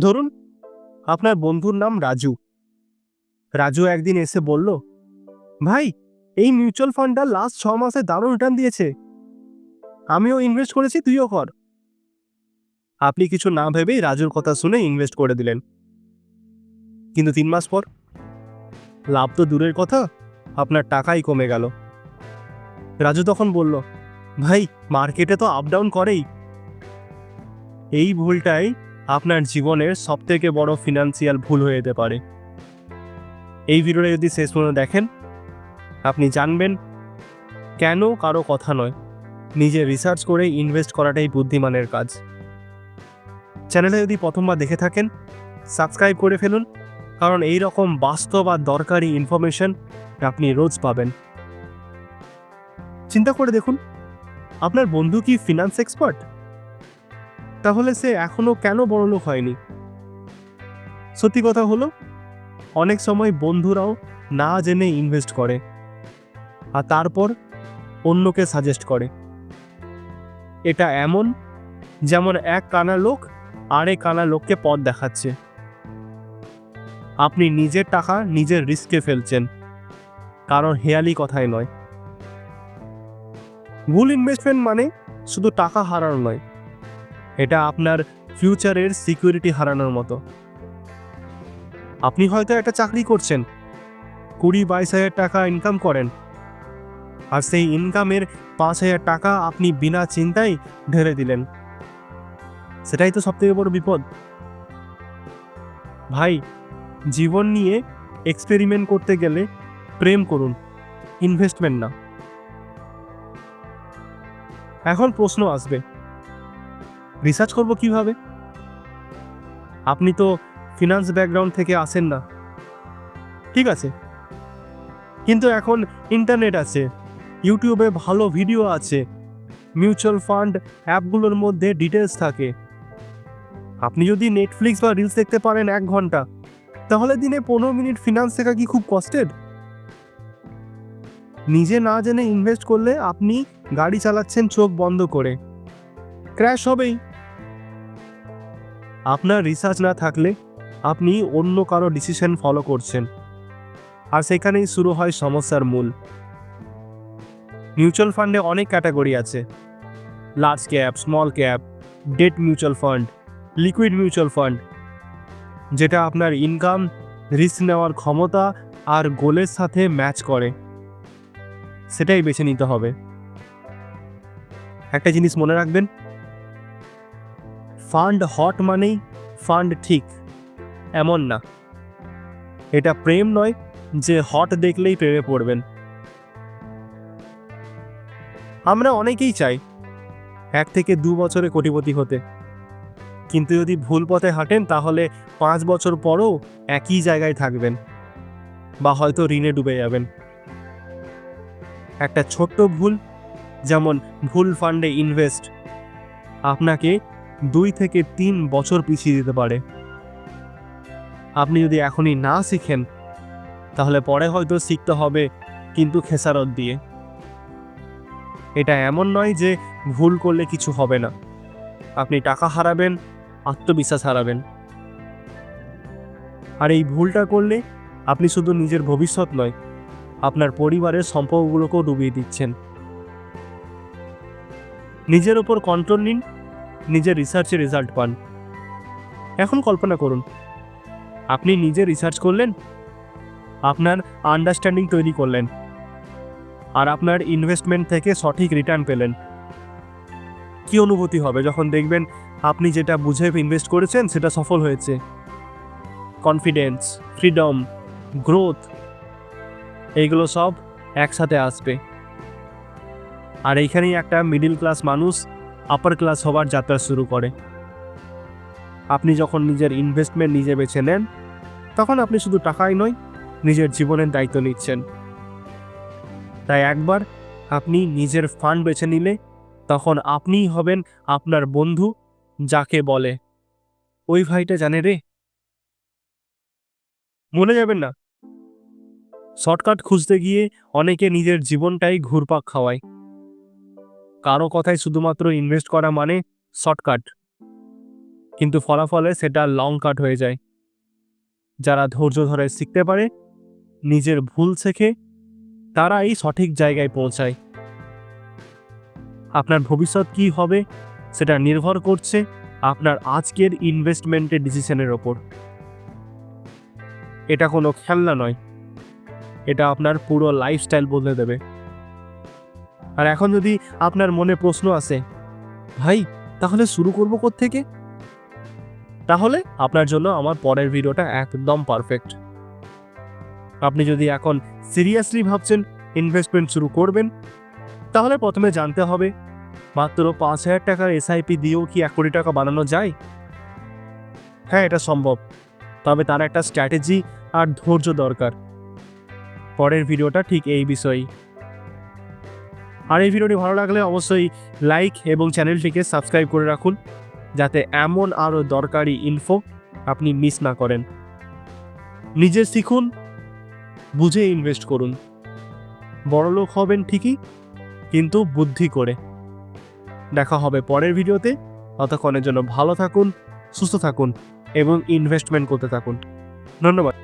ধরুন, আপনার বন্ধুর নাম রাজু। রাজু একদিন এসে বলল, ভাই, এই মিউচুয়াল ফান্ডটা লাস্ট ছ মাসে দারুণ রিটার্ন দিয়েছে। আমিও ইনভেস্ট করেছি, তুইও কর। আপনি কিছু না ভেবেই রাজুর কথা শুনে ইনভেস্ট করে দিলেন। কিন্তু তিন মাস পর, লাভ তো দূরের কথা, আপনার টাকাই কমে গেল। রাজু তখন বলল, ভাই মার্কেটে তো আপ ডাউন করেই। এই ভুলটাই আপনার জীবনের সবথেকে বড় ফিনান্সিয়াল ভুল হয়ে যেতে পারে। এই ভিডিওটা যদি শেষ পর্যন্ত দেখেন, আপনি জানবেন কেন কারও কথা নয়। নিজে রিসার্চ করে ইনভেস্ট করাটাই বুদ্ধিমানের কাজ। চ্যানেলে যদি প্রথমবার দেখে থাকেন সাবস্ক্রাইব করে ফেলুন, কারণ এই রকম বাস্তব আর দরকারি ইনফরমেশন আপনি রোজ পাবেন। চিন্তা করে দেখুন, আপনার বন্ধু কি ফিনান্স এক্সপার্ট তাহলে সে এখনও কেন বড়লোক হয়নি? সত্যি কথা হলো, অনেক সময় বন্ধুরাও না জেনে ইনভেস্ট করে আর তারপর অন্যকে সাজেস্ট করে। এটা এমন যেমন এক কানা লোক আরেক কানা লোককে পথ দেখাচ্ছে। আপনি নিজের টাকা নিজের রিস্কে ফেলছেন, কারণ হেয়ালি কথাই নয়। ভুল ইনভেস্টমেন্ট মানে শুধু টাকা হারানো নয় এটা আপনার ফিউচারের সিকিউরিটি হারানোর মতো। আপনি হয়তো একটা চাকরি করছেন, কুড়ি বাইশ হাজার টাকা ইনকাম করেন, আর সেই ইনকামের পাঁচ হাজার টাকা আপনি বিনা চিন্তায় ঢেলে দিলেন। সেটাই তো সবথেকে বড় বিপদ। ভাই, জীবন নিয়ে এক্সপেরিমেন্ট করতে গেলে প্রেম করুন ইনভেস্টমেন্ট না। এখন প্রশ্ন আসবে রিসার্চ করব কীভাবে? আপনি তো ফিনান্স ব্যাকগ্রাউন্ড থেকে আসেন না। ঠিক আছে। কিন্তু এখন ইন্টারনেট আছে ইউটিউবে ভালো ভিডিও আছে মিউচুয়াল ফান্ড অ্যাপগুলোর মধ্যে ডিটেলস থাকে। আপনি যদি নেটফ্লিক্স বা রিলস দেখতে পারেন এক ঘণ্টা, তাহলে দিনে পনেরো মিনিট ফিনান্স শেখা কি খুব কষ্টের নিজে না জেনে ইনভেস্ট করলে আপনি গাড়ি চালাচ্ছেন চোখ বন্ধ করে। ক্র্যাশ হবেই। আপনার রিসার্চ না থাকলে আপনি অন্য কারও ডিসিশন ফলো করছেন। আর সেখানেই শুরু হয় সমস্যার মূল। মিউচুয়াল ফান্ডে অনেক ক্যাটাগরি আছে। Large cap small cap debt mutual fund liquid mutual fund যেটা আপনার ইনকাম রিস্ক নেওয়ার ক্ষমতা আর গোলের সাথে ম্যাচ করে। সেটাই বেছে নিতে হবে। একটা জিনিস মনে রাখবেন ফান্ড হট মানেই ফান্ড ঠিক, এমন না। এটা প্রেম নয় যে হট দেখলেই প্রেমে পড়বেন। আমরা অনেকেই চাই এক থেকে দু বছরে কোটিপতি হতে। কিন্তু যদি ভুল পথে হাঁটেন, তাহলে পাঁচ বছর পরও একই জায়গায় থাকবেন বা হয়তো ঋণে ডুবে যাবেন। একটা ছোট্ট ভুল, যেমন ভুল ফান্ডে ইনভেস্ট, আপনাকে দুই থেকে তিন বছর পিছিয়ে দিতে পারে। আপনি যদি এখনই না শিখেন, তাহলে পরে হয়তো শিখতে হবে কিন্তু খেসারত দিয়ে। এটা এমন নয় যে ভুল করলে কিছু হবে না। আপনি টাকা হারাবেন, আত্মবিশ্বাস হারাবেন। আর এই ভুলটা করলে আপনি শুধু নিজের ভবিষ্যৎ নয়, আপনার পরিবারের সম্পর্কগুলোকেও ডুবিয়ে দিচ্ছেন। নিজের ওপর কন্ট্রোল নিন নিজের রিসার্চে রেজাল্ট পান। এখন কল্পনা করুন, আপনি নিজে রিসার্চ করলেন, আপনার আন্ডারস্ট্যান্ডিং তৈরি করলেন, আর আপনার ইনভেস্টমেন্ট থেকে সঠিক রিটার্ন পেলেন। কি অনুভূতি হবে যখন দেখবেন আপনি যেটা বুঝে ইনভেস্ট করেছেন সেটা সফল হয়েছে। কনফিডেন্স ফ্রিডম গ্রোথ এইগুলো সব একসাথে আসবে। আর এইখানেই একটা মিডিল ক্লাস মানুষ আপার ক্লাস হবার যাত্রা শুরু করে। আপনি যখন নিজের ইনভেস্টমেন্ট নিজে বেছে নেন, তখন আপনি শুধু টাকাই নয়, নিজের জীবনের দায়িত্ব নিচ্ছেন। তাই একবার আপনি নিজের ফান্ড বেছে নিলে, তখন আপনিই হবেন আপনার বন্ধু, যাকে বলে। ওই ভাইটা জানে রে। মনে যাবেন না। শর্টকাট খুঁজতে গিয়ে অনেকে নিজের জীবনটাই ঘুরপাক খাওয়ায়। কারও কথায় শুধুমাত্র ইনভেস্ট করা মানে শর্টকাট কিন্তু ফলাফলে সেটা লং কাট হয়ে যায়। যারা ধৈর্য ধরে শিখতে পারে, নিজের ভুল শেখে, তারাই সঠিক জায়গায় পৌঁছায়। আপনার ভবিষ্যৎ কি হবে, সেটা নির্ভর করছে আপনার আজকের ইনভেস্টমেন্টের ডিসিশনের ওপর। এটা কোনো খেলনা নয়। এটা আপনার পুরো লাইফস্টাইল বদলে দেবে। আর এখন যদি আপনার মনে প্রশ্ন আসে, ভাই, তাহলে শুরু করব থেকে তাহলে আপনার জন্য আমার পরের ভিডিওটা একদম পারফেক্ট আপনি যদি এখন সিরিয়াসলি ভাবছেন ইনভেস্টমেন্ট শুরু করবেন, তাহলে প্রথমে জানতে হবে, মাত্র পাঁচ হাজার টাকার এসআইপি দিয়েও কি এক কোটি টাকা বানানো যায়? হ্যাঁ এটা সম্ভব। তবে তার একটা স্ট্র্যাটেজি আর ধৈর্য দরকার। পরের ভিডিওটা ঠিক এই বিষয়েই। আর এই ভিডিওটি ভালো লাগলে অবশ্যই লাইক এবং চ্যানেলটিকে সাবস্ক্রাইব করে রাখুন, যাতে এমন আরও দরকারি ইনফো আপনি মিস না করেন। নিজে শিখুন, বুঝে ইনভেস্ট করুন। বড়লোক হবেন ঠিকই, কিন্তু বুদ্ধি করে। দেখা হবে পরের ভিডিওতে। ততক্ষণের জন্য ভালো থাকুন, সুস্থ থাকুন এবং ইনভেস্টমেন্ট করতে থাকুন। ধন্যবাদ।